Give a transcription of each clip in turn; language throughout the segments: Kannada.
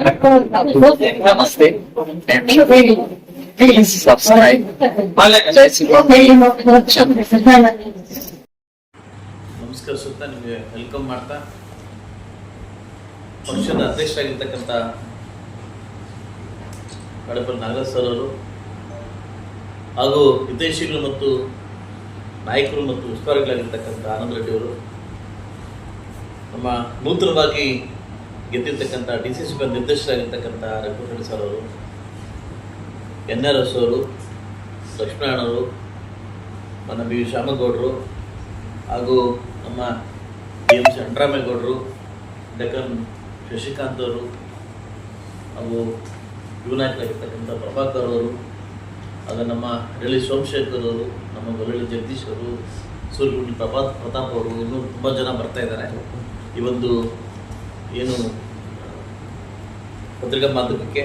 Ram. ನಮಸ್ಕರಿಸುತ್ತಾ ನಿಮಗೆ ವೆಲ್ಕಮ್ ಮಾಡ್ತಾ ಪಕ್ಷದ ಅಧ್ಯಕ್ಷರಾಗಿರ್ತಕ್ಕಂಥ ಕಡಪಲ್ ನಾಗರಾಜ್ ಸರ್ ಅವರು ಹಾಗೂ ಹಿತೈಷಿಗಳು ಮತ್ತು ನಾಯಕರು ಮತ್ತು ಉಸ್ತುವಾರಿಗಳಾಗಿರ್ತಕ್ಕಂಥ ಆನಂದ್ ರೆಡ್ಡಿ ಅವರು, ನಮ್ಮ ನೂತನವಾಗಿ ಗೆದ್ದಿರ್ತಕ್ಕಂಥ ಡಿ ಸಿ ಸಿ ನಿರ್ದೇಶಕರಾಗಿರ್ತಕ್ಕಂಥ ರಘುವರೆಡ್ಡಿ ಸರ್ ಅವರು, ಎನ್ ಆರ್ ಎಸ್ ಅವರು ಲಕ್ಷ್ಮಣರು ನನ್ನ ಬಿ ವಿ ಶ್ಯಾಮಗೌಡರು ಹಾಗೂ ನಮ್ಮ B M C Deccan Shashikant ಅವರು ಹಾಗೂ ಯುವ ನಾಯಕರಾಗಿರ್ತಕ್ಕಂಥ ಪ್ರಭಾಕರ್ ಅವರು ಹಾಗೂ ನಮ್ಮ ಹಳ್ಳಿ ಸೋಮಶೇಖರ್ ಅವರು, ನಮ್ಮ ಗೊರಳಿ ಜಗದೀಶ್ ಅವರು ಸೂರ್ಯಗುಂಡಿ ಪ್ರಭಾತ್ ಪ್ರತಾಪ್ ಅವರು ಇನ್ನೂ ತುಂಬ ಜನ ಬರ್ತಾ ಇದ್ದಾರೆ. ಈ ಒಂದು ಏನು, ಪತ್ರಿಕಾ ಮಾಧ್ಯಮಕ್ಕೆ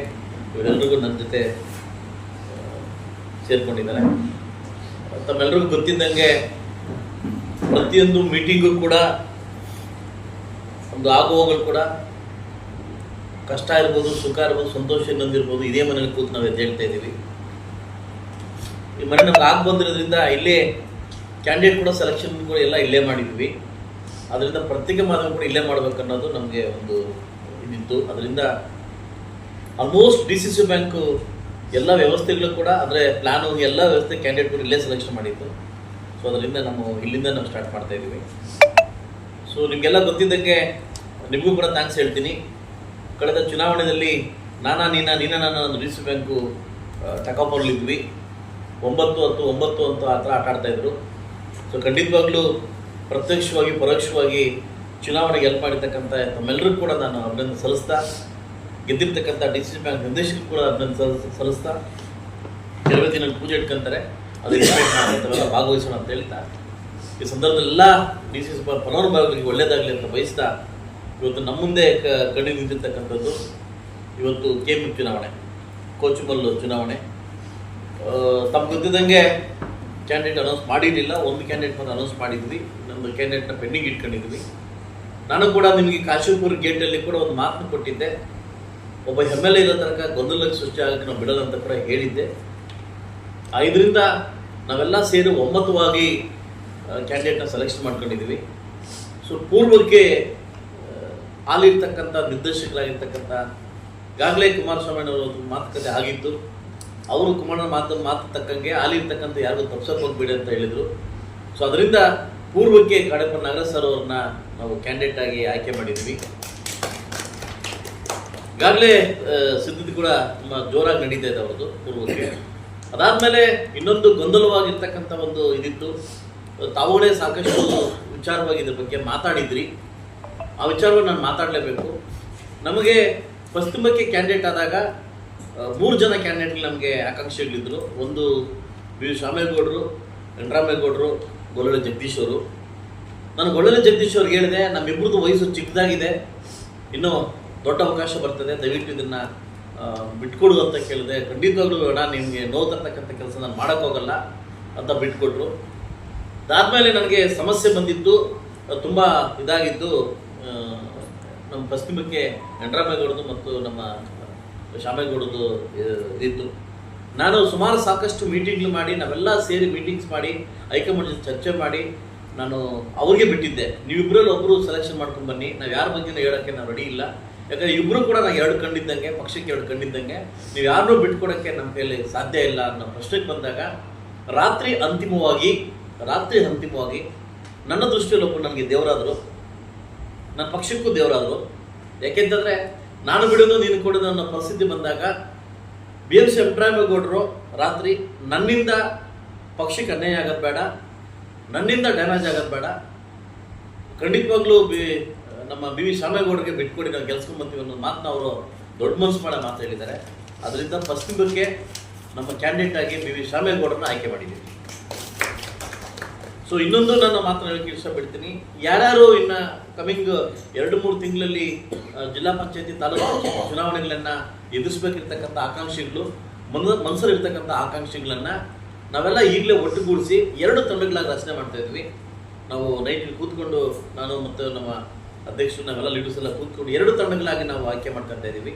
ಇವರೆಲ್ಲರಿಗೂ ನನ್ನ ಜೊತೆ ಸೇರ್ಕೊಂಡಿದ್ದಾರೆ. ತಮ್ಮೆಲ್ಲರಿಗೂ ಗೊತ್ತಿದ್ದಂಗೆ ಪ್ರತಿಯೊಂದು ಮೀಟಿಂಗು ಕೂಡ, ಒಂದು ಆಗುವಗಳು ಕೂಡ ಕಷ್ಟ ಇರ್ಬೋದು, ಸುಖ ಇರ್ಬೋದು, ಸಂತೋಷ ಇನ್ನೊಂದಿರ್ಬೋದು ಇದೇ ಮನೇಲಿ ಕೂತು ನಾವು ಎದ್ದು ಹೇಳ್ತಾ ಇದ್ದೀವಿ. ಈ ಮನೆ ನಮ್ಗೆ ಆಗಿ ಬಂದಿರೋದ್ರಿಂದ ಇಲ್ಲೇ ಕ್ಯಾಂಡಿಡೇಟ್ ಕೂಡ ಸೆಲೆಕ್ಷನ್ ಕೂಡ ಎಲ್ಲ ಇಲ್ಲೇ ಮಾಡಿದ್ವಿ. ಅದರಿಂದ ಪ್ರತ್ಯೇಕ ಮಾಧ್ಯಮ ಕೂಡ ಇಲ್ಲೇ ಮಾಡಬೇಕನ್ನೋದು ನಮಗೆ ಒಂದು ಇದಿತ್ತು. ಅದರಿಂದ almost D C C bank ಎಲ್ಲ ವ್ಯವಸ್ಥೆಗಳು ಕೂಡ ಅಂದರೆ ಪ್ಲಾನು ಎಲ್ಲ ವ್ಯವಸ್ಥೆ ಕ್ಯಾಂಡಿಡೇಟ್ ಕೂಡ ಇಲ್ಲೇ ಸೆಲೆಕ್ಷನ್ ಮಾಡಿತ್ತು. ಸೊ ಅದರಿಂದ ನಾವು ಇಲ್ಲಿಂದ ನಾವು ಸ್ಟಾರ್ಟ್ ಮಾಡ್ತಾ ಇದ್ದೀವಿ. ಸೊ ನಿಮಗೆಲ್ಲ ಗೊತ್ತಿದ್ದಕ್ಕೆ ನಿಮಗೂ ಕೂಡ ಥ್ಯಾಂಕ್ಸ್ ಹೇಳ್ತೀನಿ. ಕಳೆದ ಚುನಾವಣೆಯಲ್ಲಿ ನಾನಾ ನೀನಾ ನೀನ ನಾನು ಒಂದು ಡಿ ಸಿ ಬ್ಯಾಂಕು ಟಕಾಪರ್ಲಿದ್ವಿ ಒಂಬತ್ತು ಹತ್ತು ಒಂಬತ್ತು ಅಂತ ಆ ಥರ ಆಟ ಆಡ್ತಾಯಿದ್ರು ಸೊ ಖಂಡಿತವಾಗ್ಲೂ ಪ್ರತ್ಯಕ್ಷವಾಗಿ, ಪರೋಕ್ಷವಾಗಿ ಚುನಾವಣೆಗೆ ಹೆಲ್ಪ್ ಮಾಡಿರ್ತಕ್ಕಂಥ ತಮ್ಮೆಲ್ಲರಿಗೂ ಕೂಡ ನಾನು ಅಭಿನಂದನೆ ಸಲ್ಲಿಸ್ತಾ, ಗೆದ್ದಿರ್ತಕ್ಕಂಥ ಡಿ ಸಿ ಬ್ಯಾಂಕ್ ನಿರ್ದೇಶಕರು ಕೂಡ ಅಭಿನಂದನೆ ಸಲ್ಲಿಸ್- ಸಲ್ಲಿಸ್ತಾ, ಕೆಲವೇ ದಿನ ಪೂಜೆ ಇಟ್ಕೊಂತಾರೆ. ಅದು ಇನ್ವೈಟ್ ಮಾಡಿ ತಾವೆಲ್ಲ ಭಾಗವಹಿಸೋಣ ಅಂತ ಹೇಳ್ತಾ, ಈ ಸಂದರ್ಭದಲ್ಲೆಲ್ಲ ಡಿ ಸಿ ಪನೋರ್ ಭಾಗಗಳಿಗೆ ಒಳ್ಳೆಯದಾಗಲಿ ಅಂತ ಬಯಸ್ತಾ, ಇವತ್ತು ನಮ್ಮ ಮುಂದೆ ಕಣ್ಣಿ ನಿಂತಿರ್ತಕ್ಕಂಥದ್ದು ಇವತ್ತು ಕೆ ಚುನಾವಣೆ ಕೋಚುಮಲ್ಲು ಚುನಾವಣೆ. ತಮ್ಗೆ ಗೊತ್ತಿದ್ದಂಗೆ ಕ್ಯಾಂಡಿಡೇಟ್ ಅನೌನ್ಸ್ ಮಾಡಿರಲಿಲ್ಲ, ಒಂದು ಕ್ಯಾಂಡಿಡೇಟ್ ಮಾತ್ರ ಅನೌನ್ಸ್ ಮಾಡಿದ್ವಿ. ಇನ್ನೊಂದು ಕ್ಯಾಂಡಿಡೇಟ್ನ ಪೆಂಡಿಂಗ್ ಇಟ್ಕೊಂಡಿದ್ವಿ. ನಾನು ಕೂಡ ನಿಮಗೆ ಕಾಶಿಪುರ ಗೇಟಲ್ಲಿ ಕೂಡ ಒಂದು ಮಾತನ್ನು ಕೊಟ್ಟಿದ್ದೆ. ಒಬ್ಬ ಎಂ ಎಲ್ ಎ ಇರೋ ತನಕ ಗೊಂದಲಕ್ಕೆ ಸೃಷ್ಟಿ ಆಗಕ್ಕೆ ನಾವು ಬಿಡೋದಂತ ಅಂತ ಕೂಡ ಹೇಳಿದ್ದೆ. ಇದರಿಂದ ನಾವೆಲ್ಲ ಸೇರಿ ಒಮ್ಮತವಾಗಿ ಕ್ಯಾಂಡಿಡೇಟ್ನ ಸೆಲೆಕ್ಷನ್ ಮಾಡ್ಕೊಂಡಿದ್ದೀವಿ ಸೊ ಪೂರ್ವಕ್ಕೆ ಅಲ್ಲಿರ್ತಕ್ಕಂಥ ನಿರ್ದೇಶಕರಾಗಿರ್ತಕ್ಕಂಥ ಈಗಾಗಲೇ ಕುಮಾರಸ್ವಾಮಿ ಅವರ ಒಂದು ಮಾತುಕತೆ ಆಗಿತ್ತು. ಅವರು ಕುಮಾರ ಮಾತು ಮಾತು ತಕ್ಕಂಗೆ ಅಲ್ಲಿರ್ತಕ್ಕಂಥ ಯಾರಿಗೂ ತಪ್ಸಕ್ಕೆ ಹೋಗ್ಬೇಡಿ ಅಂತ ಹೇಳಿದರು. ಸೊ ಅದರಿಂದ ಪೂರ್ವಕ್ಕೆ ಕಡಪ ನಗರ ಸರ್ ನಾವು ಕ್ಯಾಂಡಿಡೇಟ್ ಆಗಿ ಆಯ್ಕೆ ಮಾಡಿದ್ವಿ ಈಗಾಗಲೇ ಸಿದ್ಧತೆ ಕೂಡ ತುಂಬ ಜೋರಾಗಿ ನಡೀತಾ ಇದೆ ಅವ್ರದ್ದು ಪೂರ್ವಕ್ಕೆ. ಅದಾದ್ಮೇಲೆ ಇನ್ನೊಂದು ಗೊಂದಲವಾಗಿರ್ತಕ್ಕಂಥ ಒಂದು ಇದಿತ್ತು. ತಾವುಗಳೇ ಸಾಕಷ್ಟು ವಿಚಾರವಾಗಿ ಇದ್ರ ಬಗ್ಗೆ ಮಾತಾಡಿದ್ರಿ. ಆ ವಿಚಾರವನ್ನು ನಾನು ಮಾತಾಡಲೇಬೇಕು. ನಮಗೆ ಪಶ್ಚಿಮಕ್ಕೆ ಕ್ಯಾಂಡಿಡೇಟ್ ಆದಾಗ ಮೂರು ಜನ ಕ್ಯಾಂಡಿಡೇಟ್ ನಮಗೆ ಆಕಾಂಕ್ಷಿಗಳಿದ್ರು. ಒಂದು ಬಿ. ವಿ ಶಾಮೇಗೌಡರು ವೆಂಕಟರಾಮೇಗೌಡರು ಜಗದೀಶ್ವರು. ನಾನು ಗೊಳ್ಳಲೆ ಜಗದೀಶ್ ಅವ್ರಿಗೆ ಹೇಳಿದೆ ನಮ್ಮಿಬ್ಬರದು ವಯಸ್ಸು ಚಿಕ್ಕದಾಗಿದೆ. ಇನ್ನು ದೊಡ್ಡ ಅವಕಾಶ ಬರ್ತದೆ, ದಯವಿಟ್ಟು ಇದನ್ನು ಬಿಟ್ಕೊಡು ಅಂತ ಕೇಳಿದೆ. ಖಂಡಿತವಾಗ್ಲೂ ಬೇಡ ನಿಮಗೆ ನೋವು ತರ್ತಕ್ಕಂಥ ಕೆಲಸ ನಾನು ಮಾಡೋಕ್ಕೋಗಲ್ಲ ಅಂತ ಬಿಟ್ಕೊಟ್ರು. ಅದಾದ್ಮೇಲೆ ನನಗೆ ಸಮಸ್ಯೆ ಬಂದಿದ್ದು ತುಂಬ ಇದಾಗಿದ್ದು ನಮ್ಮ ಪಶ್ಚಿಮಕ್ಕೆ ವೆಂಕಟರಾಮೇಗೌಡದು ಮತ್ತು ನಮ್ಮ ಶಾಮೇಗೌಡದು ಇದಿತ್ತು. ನಾನು ಸುಮಾರು ಸಾಕಷ್ಟು ಮೀಟಿಂಗ್ಗಳು ಮಾಡಿ, ನಾವೆಲ್ಲ ಸೇರಿ ಮೀಟಿಂಗ್ಸ್ ಮಾಡಿ, ಹೈಕಮಾಂಡ್ ಚರ್ಚೆ ಮಾಡಿ, ನಾನು ಅವ್ರಿಗೆ ಬಿಟ್ಟಿದ್ದೆ. ನೀವಿಬ್ಬರಲ್ಲಿ ಒಬ್ಬರು ಸೆಲೆಕ್ಷನ್ ಮಾಡ್ಕೊಂಡು ಬನ್ನಿ. ನಾವು ಯಾರ ಬಗ್ಗೆನೂ ಹೇಳೋಕ್ಕೆ ನಾವು ರೆಡಿ ಇಲ್ಲ. ಯಾಕಂದರೆ ಇಬ್ಬರು ಕೂಡ ನಾನು ಎರಡು ಕಂಡಿದ್ದಂಗೆ ಪಕ್ಷಕ್ಕೆ ಎರಡು ಕಂಡಿದ್ದಂಗೆ ನೀವು ಯಾರನ್ನೂ ಬಿಟ್ಕೊಡೋಕ್ಕೆ ನಮ್ಮ ಕೈಯಲ್ಲಿ ಸಾಧ್ಯ ಇಲ್ಲ ಅನ್ನೋ ಪ್ರಶ್ನೆಗೆ ಬಂದಾಗ, ರಾತ್ರಿ ಅಂತಿಮವಾಗಿ ರಾತ್ರಿ ಅಂತಿಮವಾಗಿ ನನ್ನ ದೃಷ್ಟಿಯಲ್ಲಿ ಒಬ್ಬರು ನನಗೆ ದೇವರಾದರು. ನನ್ನ ಪಕ್ಷಕ್ಕೂ ದೇವರಾದರು. ಯಾಕೆಂತಂದರೆ ನಾನು ಬಿಡೋದು ನೀನು ಕೊಡೋದು ಅನ್ನೋ ಪರಿಸ್ಥಿತಿ ಬಂದಾಗ ಬಿ ಎಲ್ ಸಿ ವೆಂಕಟರಾಮೇಗೌಡರು ರಾತ್ರಿ ನನ್ನಿಂದ ಪಕ್ಷಕ್ಕೆ ಅನ್ಯಾಯ ಆಗೋದು ಬೇಡ, ನನ್ನಿಂದ ಡ್ಯಾಮೇಜ್ ಆಗೋದು ಬೇಡ. ಖಂಡಿತವಾಗ್ಲೂ ಬಿ, ನಮ್ಮ ಬಿ ವಿ ಶಾಮೇಗೌಡರಿಗೆ ಬಿಟ್ಕೊಡಿ ನಾವು ಗೆಲ್ಸ್ಕೊಂಬಂತೀವಿ ಅನ್ನೋ ಮಾತನ್ನ ಅವರು ದೊಡ್ಡ ಮನಸ್ಸು ಮಾಡೋ ಮಾತು ಹೇಳಿದ್ದಾರೆ. ಅದರಿಂದ ಪಶ್ಚಿಮಕ್ಕೆ ನಮ್ಮ ಕ್ಯಾಂಡಿಡೇಟ್ ಆಗಿ ಬಿ ವಿ ಶಾಮೇಗೌಡರನ್ನ ಆಯ್ಕೆ ಮಾಡಿದ್ದೀವಿ. ಸೊ ಇನ್ನೊಂದು ನನ್ನ ಮಾತನ್ನ ಹೇಳಕ್ಕೆ ಇಷ್ಟಪಡ್ತೀನಿ. ಯಾರ್ಯಾರು ಇನ್ನ ಕಮಿಂಗ್ ಎರಡು ಮೂರು ತಿಂಗಳಲ್ಲಿ ಜಿಲ್ಲಾ ಪಂಚಾಯತಿ ತಾಲೂಕು ಚುನಾವಣೆಗಳನ್ನ ಎದುರಿಸಬೇಕಿರ್ತಕ್ಕಂಥ ಆಕಾಂಕ್ಷಿಗಳು, ಮನ ಮನಸ್ಸಲ್ಲಿರ್ತಕ್ಕಂಥ ಆಕಾಂಕ್ಷಿಗಳನ್ನ ನಾವೆಲ್ಲ ಈಗಲೇ ಒಟ್ಟುಗೂಡಿಸಿ ಎರಡು ತಂಡಗಳಾಗಿ ರಚನೆ ಮಾಡ್ತಾ ಇದ್ವಿ. ನಾವು ನೈಟ್ ಕೂತ್ಕೊಂಡು ನಾನು ಮತ್ತು ನಮ್ಮ ಅಧ್ಯಕ್ಷರು ನಾವೆಲ್ಲ ಲೀಡರ್ಸ್ ಎಲ್ಲ ಕೂತ್ಕೊಂಡು ಎರಡು ತಂಡಗಳಾಗಿ ನಾವು ಆಯ್ಕೆ ಮಾಡ್ಕೊತಾ ಇದ್ದೀವಿ.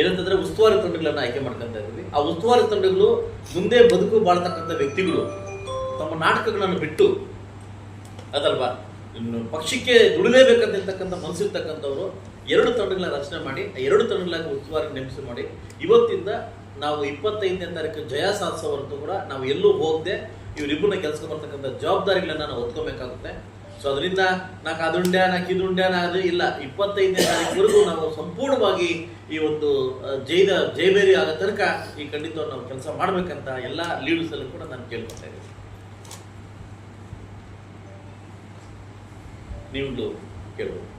ಏನಂತಂದ್ರೆ ಉಸ್ತುವಾರಿ ತಂಡಗಳನ್ನು ಆಯ್ಕೆ ಮಾಡ್ಕೊಂತ ಇದ್ದೀವಿ. ಆ ಉಸ್ತುವಾರಿ ತಂಡಗಳು ಮುಂದೆ ಬದುಕು ಬಾಳ್ತಕ್ಕಂಥ ವ್ಯಕ್ತಿಗಳು. ತಮ್ಮ ನಾಟಕಗಳನ್ನು ಬಿಟ್ಟು ಅದಲ್ವಾ ಪಕ್ಷಕ್ಕೆ ದುಡಿಲೇಬೇಕಂತಿರ್ತಕ್ಕಂಥ ಮನಸ್ಸಿರ್ತಕ್ಕಂಥವ್ರು ಎರಡು ತಂಡಗಳ ರಚನೆ ಮಾಡಿ, ಆ ಎರಡು ತಂಡಗಳಾಗಿ ಉಸ್ತುವಾರಿ ನೇಮಿಸಿ ಮಾಡಿ, ಇವತ್ತಿಂದ ನಾವು ಇಪ್ಪತ್ತೈದನೇ ತಾರೀಕು ಜಯ ಸಾಧಿಸೋವರೆಗೂ ಕೂಡ ನಾವು ಎಲ್ಲೂ ಹೋಗದೆ ಇವರಿಬ್ಬರನ್ನ ಕೆಲಸ ಬರ್ತಕ್ಕಂಥ ಜವಾಬ್ದಾರಿಗಳನ್ನ ನಾವು ಒತ್ಕೋಬೇಕಾಗುತ್ತೆ ಸೊ ಅದರಿಂದ ನಾಕ್ ಅದುಂಡ್ಯ ನಾಕ್ ಇದುಂಡ್ಯ ನಾ ಅದು ಇಲ್ಲ. ಇಪ್ಪತ್ತೈದನೇ ತಾರೀಕುವರೆಗೂ ನಾವು ಸಂಪೂರ್ಣವಾಗಿ ಈ ಒಂದು ಜೈದ, ಜೈಬೇರಿ ಆಗೋ ತನಕ ಈ ಖಂಡಿತವಾಗಿ ನಾವು ಕೆಲಸ ಮಾಡ್ಬೇಕಂತ ಎಲ್ಲ ಲೀಡರ್ಸ್ ಅಲ್ಲೂ ಕೂಡ ನಾನು ಕೇಳ್ಕೊತಾ ಇದ್ದೀನಿ. ನೀವುಗಳು ಕೇಳ್ಬೋದು